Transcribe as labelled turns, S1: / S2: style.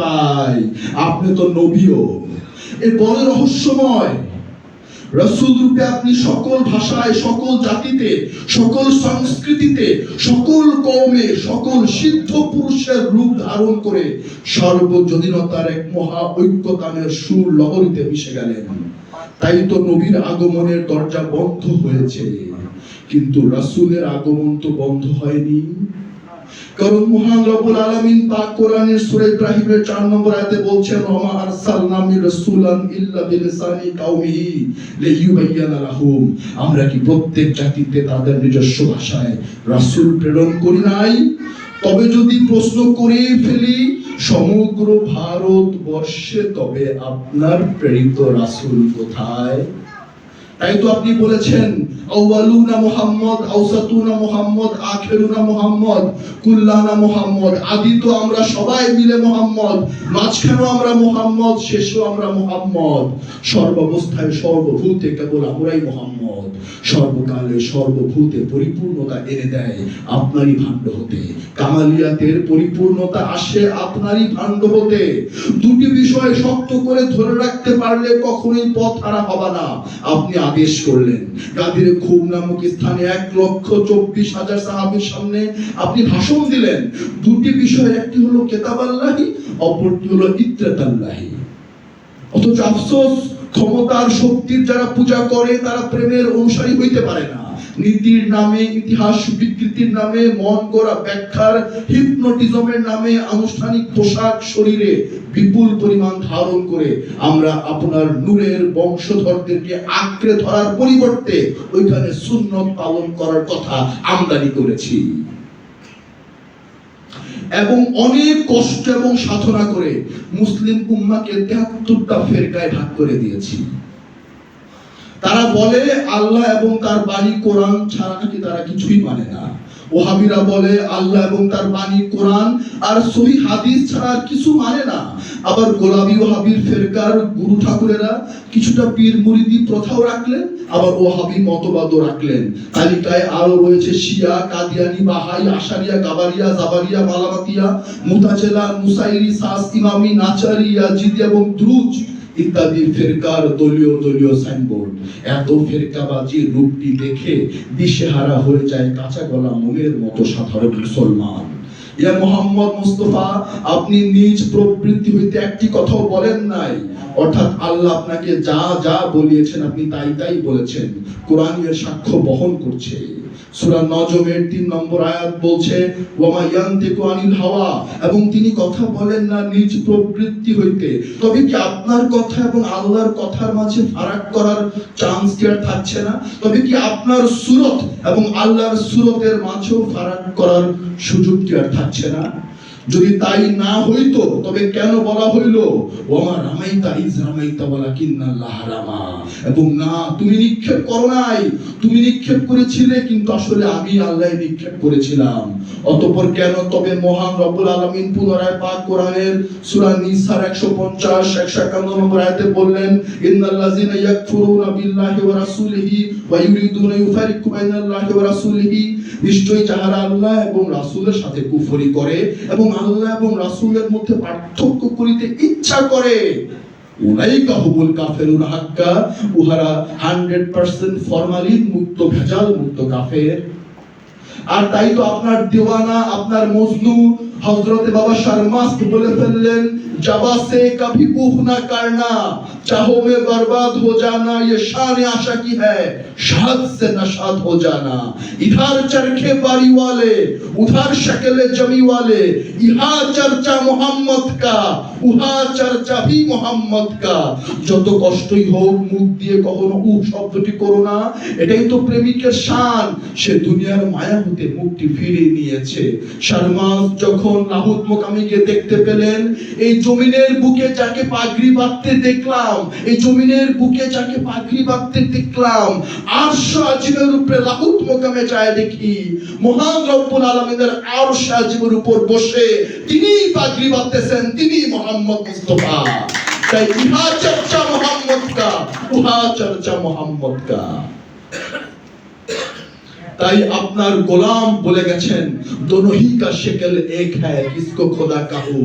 S1: পাই। আপনি তো নবীও। এর বড় রহস্যময়। রসুল রূপে আপনি সকল ভাষায়, সকল জাতিতে, সকল সংস্কৃতিতে, সকল কৌমে, সকল সিদ্ধ পুরুষের রূপ ধারণ করে সর্বজনীনতার এক মহা ঐক্যতানের সুর লহরীতে মিশে গেলেন। তাই তো নবীর আগমনের দরজা বন্ধ হয়েছে। কিন্তু রাসূলের আগমন তো বন্ধ হয়নি। কারণ মহান কোরআনের ইব্রাহিমের 4 নম্বর বলছেন ইল্লা আমরা কি প্রত্যেক জাতিতে তাদের নিজস্ব ভাষায় প্রেরণ করি নাই? তবে যদি প্রশ্ন করে ফেলি, সমগ্র ভারতবর্ষে তবে আপনার প্রেরিত রাসূল কোথায়? তাই তো আপনি বলেছেন আউয়ালুনা মুহাম্মদ আউসাতুনা মুহাম্মদ, আখিরুনা মুহাম্মদ, কুল্লানা মুহাম্মদ। আদি তো আমরা সবাই মিলে মুহাম্মদ, মাঝখানেও আমরা মুহাম্মদ আমরা মুহাম্মদ। সর্বাবস্থায় সর্বভূতে কেবল আমরাই মুহাম্মদ। সর্বকালে সর্বভূতে পরিপূর্ণতা এনে দেয় আপনারই ভাণ্ড হতে। কামালিয়াতের পরিপূর্ণতা আসে আপনারই ভাণ্ড হতে। দুটি বিষয় শক্ত করে ধরে রাখতে পারলে কখনোই পথ হারা হবে না। আপনি আদেশ করলেন। গাদির স্থানে এক লক্ষ চব্বিশ হাজার সাহাবির সামনে আপনি ভাষণ দিলেন। দুটি বিষয়, একটি হলো কেতাব আল্লাহি অপরটি হলো ইত্রাত অথচ আফসোস, ক্ষমতার শক্তির যারা পূজা করে, তারা প্রেমের অনুসারী হইতে পারে না। নীতির নামে, ইতিহাস বিকৃতির নামে, মন গড়া ব্যাখ্যার হিপনোটিজমের নামে, আনুষ্ঠানিক পোশাক শরীরে বিপুল পরিমাণ ধারণ করে আমরা আপনার নূরের বংশধরদেরকে আঁকড়ে ধরার পরিবর্তে ওইখানে সুন্নত পালন করার কথা আমদানি করেছি। এবং অনেক কষ্ট এবং সাধনা করে মুসলিম উম্মাকে তেহাত্তরটা ফেরকায় ভাগ করে দিয়েছি। তারা বলে, আল্লাহ এবং তার বাণী কোরআন ছাড়া নাকি তারা কিছুই মানে না। ওহাবিরা বলে, আল্লাহ এবং তার বাণী কোরআন আর সহি হাদিস ছাড়া কিছু মানে না। আবার গোলাবি ওহাবির ফেরকার গুরু ঠাকুরেরা কিছুটা পীর মুরিদি প্রথাও রাখলেন, আবার ওহাবি মতবাদও রাখলেন। তালিকায় আরও রয়েছে শিয়া, কাদিয়ানি, বাহাই, আশারিয়া, গাবারিয়া, জাবারিয়া, মালামাতিয়া, মুতাজেলা, মুসাইরি, সাস, ইমামি, নাচারিয়া, জিদি এবং দ্রুজ। ইত্যাদি ফেরকার দলীয় দলীয় সাইনবোর্ড এত ফেরকাবাজি, রূপটি দেখে দিশেহারা হয়ে যায় কাঁচা গলা মনের মতো সাধারণ মুসলমান। ইয়া মোহাম্মদ মুস্তফা, আপনি নিজ প্রবৃত্তি হইতে একটি কথাও বলেন নাই। অর্থাৎ আল্লাহ আপনাকে যা যা বলিয়েছেন আপনি তাই তাই বলেছেন। সাক্ষ্য বহন করছে। সূরা নজমের তিন নম্বর আয়াত বলছে ইয়ান্তিকু আনিল হাওয়া এবং তিনি কথা বলেন না নিজ প্রবৃত্তি হইতে। তবে কি আপনার কথা এবং আল্লাহর কথার মাঝে ফারাক করার চান্স কি আর থাকছে না? তবে কি আপনার সুরত এবং আল্লাহর সুরতের মাঝেও ফারাক করার সুযোগ কি আর থাকছে না। যদি তাই না হইতো, তবে কেন বলা হইল? ওমা রামাইতা ইজ রামাইতা বলা এবং না, তুমি নিক্ষেপ করো নাই। তুমি নিক্ষেপ করেছিলে, কিন্তু আসলে আমি আল্লাহ নিক্ষেপ করেছিলাম। অতঃপর কেন? তবে মহান আলামিন পুনরায় পাক কোরআনের সূরা নিসার 150 151 নম্বর আয়াতে বললেন, ইন্নাল্লাযিনা বিল্লাহি ওয়া রাসূলিহি ওয়া ইউফারিকু বাইনাল্লাহি ওয়া রাসূলিহি নিশ্চয়ই যাহারা আল্লাহ এবং রাসুলের সাথে কুফরি করে এবং আল্লাহ এবং রাসুলের মধ্যে পার্থক্য করিতে ইচ্ছা করে, উলাইকা কাহবুল কাফেরুল হাক্কা, উহারা 100% ফরমালিন মুক্ত ভেজাল মুক্ত কাফের। আর তাই তো আপনার দেওয়ানা আপনার মজনু হজরতে বাবা শর্মাস্ত বলে ফেললেন जबा से कभी कुफ ना करना चाहो में बर्बाद हो जाना ये शान आशा की है शाद से नशाद हो जाना इधर चरखे बारी वाले उधर शक्ल जमी वाले इहा चर्चा मोहम्मद का উহা চর্চা ভি মোহাম্মদ কা যত কষ্টই হোক মুখ দিয়ে কখনো উ শব্দটি করো না এটাই তো প্রেমিকের শান সে দুনিয়ার মায়া হতে মুখটি ফিরিয়ে নিয়েছে। শারমাজ যখন লাহুত মোকামিকে দেখতে পেলেন, এই জমিনের বুকে যাকে পাগড়ি বাঁধতে দেখলাম, এই জমিনের বুকে যাকে পাগড়ি বাঁধতে দেখলাম, আরশ আজিমের উপরে লাহুত মোকামে যায় দেখি, মহান রব্বুল আলামিনের আরশ আজিমের উপর বসে তিনি পাগড়ি বাঁধতেছেন তিনি মোহাম্মদ মুস্তফা। তাই ইহা চর্চা মোহাম্মদ কা উহা চর্চা মোহাম্মদ কা তাই আপনার গোলাম বলে গেছেন দোনোহি কা শেকল এক হ্যায় কিসকো খোদা কাহু?